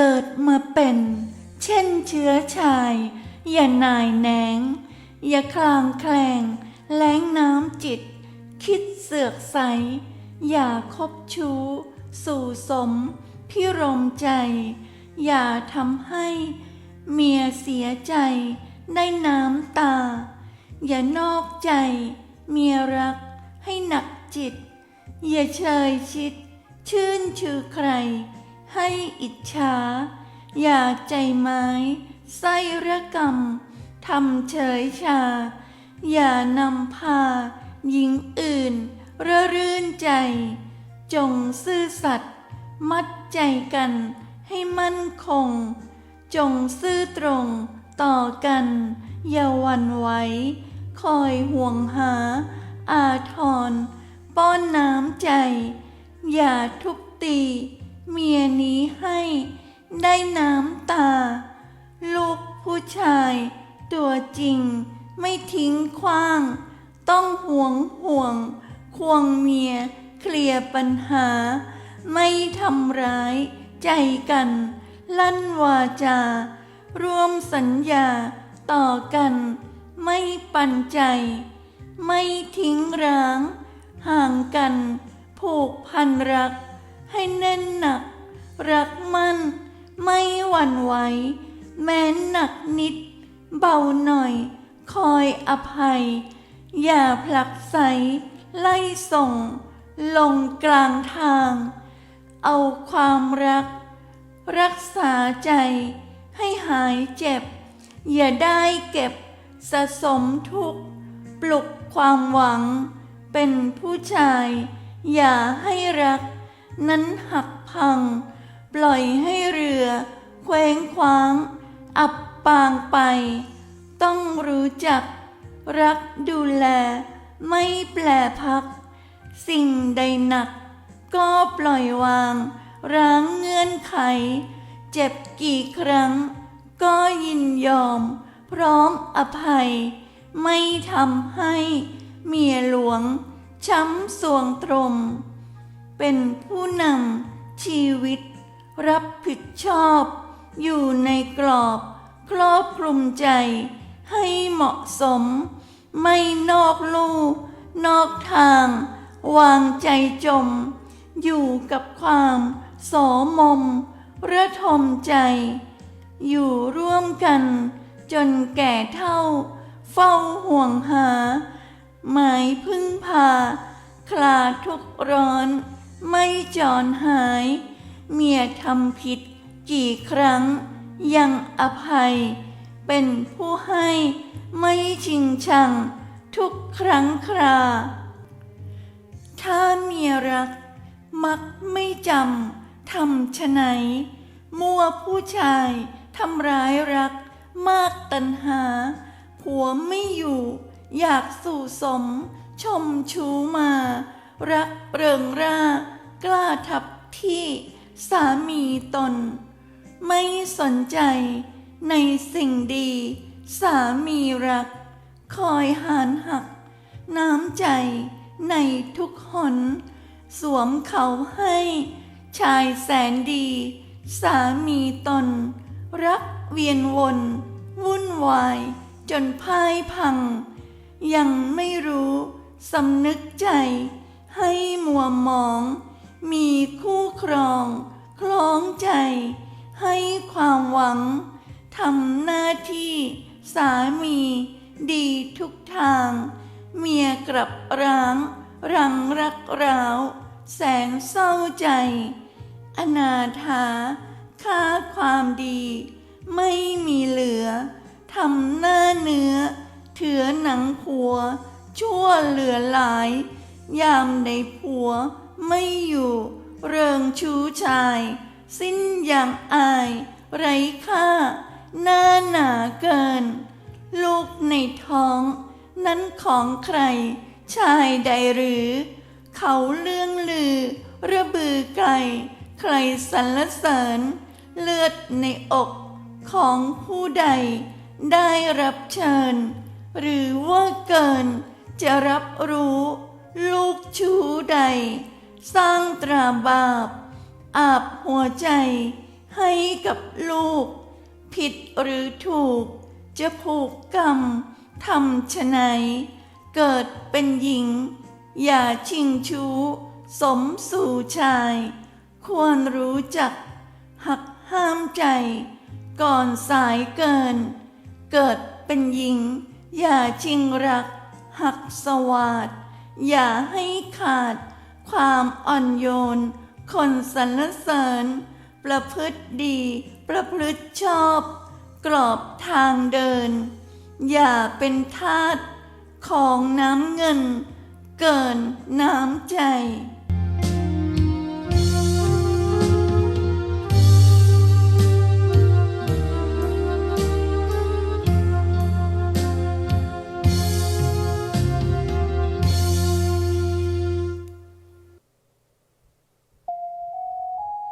เกิดมาเป็น เช่นเชื้อชาย อย่านายแหนงอย่าคลางแคลง แล้งน้ำจิต คิดเสือกใส อย่าคบชู้ สู่สม พิรมใจ อย่าทำให้ เมียเสียใจ ได้น้ำตา อย่านอกใจ เมียรักให้หนักจิต อย่าเชยชิด ชื่นชื่อใคร ให้อิจฉา อย่าใจไม้ไส้ระกรรมทำเฉยชา อย่านำพา หญิงอื่นระรื่นใจ จงซื่อสัตย์มัดใจกันให้มั่นคง จงซื่อตรงต่อกัน อย่าหวันไหวคอยห่วงหา อาทร ป้อนน้ำใจ อย่าทุบตี เมียนี้ให้ได้น้ำตา ลูกผู้ชาย ตัวจริงไม่ทิ้งขว้าง ต้องห่วงห่วง ควงเมียเคลียร์ปัญหา ไม่ทำร้ายใจกัน ลั่นวาจา ร่วมสัญญาต่อกัน ไม่ปันใจ ไม่ทิ้งร้าง ห่างกัน ผูกพันรัก ให้แน่นหนัก รักมั่นไม่หวั่นไหว แม้หนักนิด เบาหน่อย คอยอภัย อย่าผลักไส ไล่ส่ง ลงกลางทาง เอาความรัก รักษาใจ ให้หายเจ็บ อย่าได้เก็บสะสมทุกข์ ปลุกความหวัง เป็นผู้ชาย อย่าให้รัก นั้นหักพัง ปล่อยให้เรือ เคว้งคว้าง อับปางไป ต้องรู้จัก รักดูแล ไม่แปลพัก สิ่งใดหนัก ก็ปล่อยวาง ร้างเงื่อนไข เจ็บกี่ครั้ง ก็ยินยอม พร้อมอภัย ไม่ทำให้ เมียหลวง ช้ำสวงตรม เป็นผู้นำชีวิต รับผิดชอบ อยู่ในกรอบ ครอบคลุมใจ ให้เหมาะสม ไม่นอกลู่ นอกทาง วางใจจม อยู่กับความโสมมระทมใจ อยู่ร่วมกันจนแก่เท่า เฝ้าห่วงหา หมายพึ่งพา คลาทุกข์ร้อน ไม่จรหาย เมียทำผิดกี่ครั้ง ยังอภัย เป็นผู้ให้ไม่ชิงชัง ทุกครั้งครา ถ้าเมียรัก มักไม่จำทำชะไหน มั่วผู้ชายทำร้ายรัก มากตัณหา ผัวไม่อยู่ อยากสู่สม ชมชูมา รักเริงร่า กล้าทับที่สามีตน ไม่สนใจในสิ่งดี สามีรัก คอยหานหัก น้ำใจในทุกหน สวมเขาให้ ชายแสนดี สามีตน รักเวียนวน วุ่นวาย จนพ่ายพัง ยังไม่รู้สำนึกใจ ให้มัวมอง มีคู่ครอง คล้องใจ ให้ความหวังทำหน้าที่สามีดีทุกทาง เมียกลับร้าง รังรักร้าว แสงเศร้าใจ อนาถาค่าความดี ไม่มีเหลือทำหน้าเนื้อ เถือหนังผัว ชั่วเหลือหลาย ยามในผัวไม่อยู่ เริงชูชาย สิ้นอย่างอาย ไร้ค่า หน้าหนาเกิน ลูกในท้อง นั้นของใคร ชายใดหรือ เขาเลื่องลือ ระบือไกล ใครสรรเสริญ เลือดในอกของผู้ใด ได้รับเชิญ หรือว่าเกินจะรับรู้ ลูกชูใด สร้างตราบาป อาบหัวใจให้กับลูก ผิดหรือถูก จะผูกกรรมทำชะไหนเกิดเป็นหญิง อย่าชิงชู้ สมสู่ชาย ควรรู้จัก หักห้ามใจ ก่อนสายเกิน เกิดเป็นหญิง อย่าชิงรัก หักสวาด อย่าให้ขาดความอ่อนโยน คนสรรเสริญ ประพฤติดี ประพฤติชอบ กรอบทางเดิน อย่าเป็นทาสของน้ำเงิน เกินน้ำใจ จ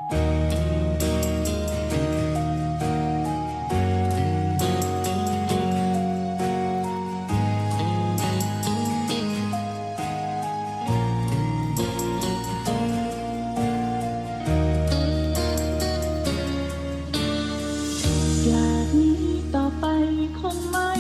ากนี้ต่อไปคงไม่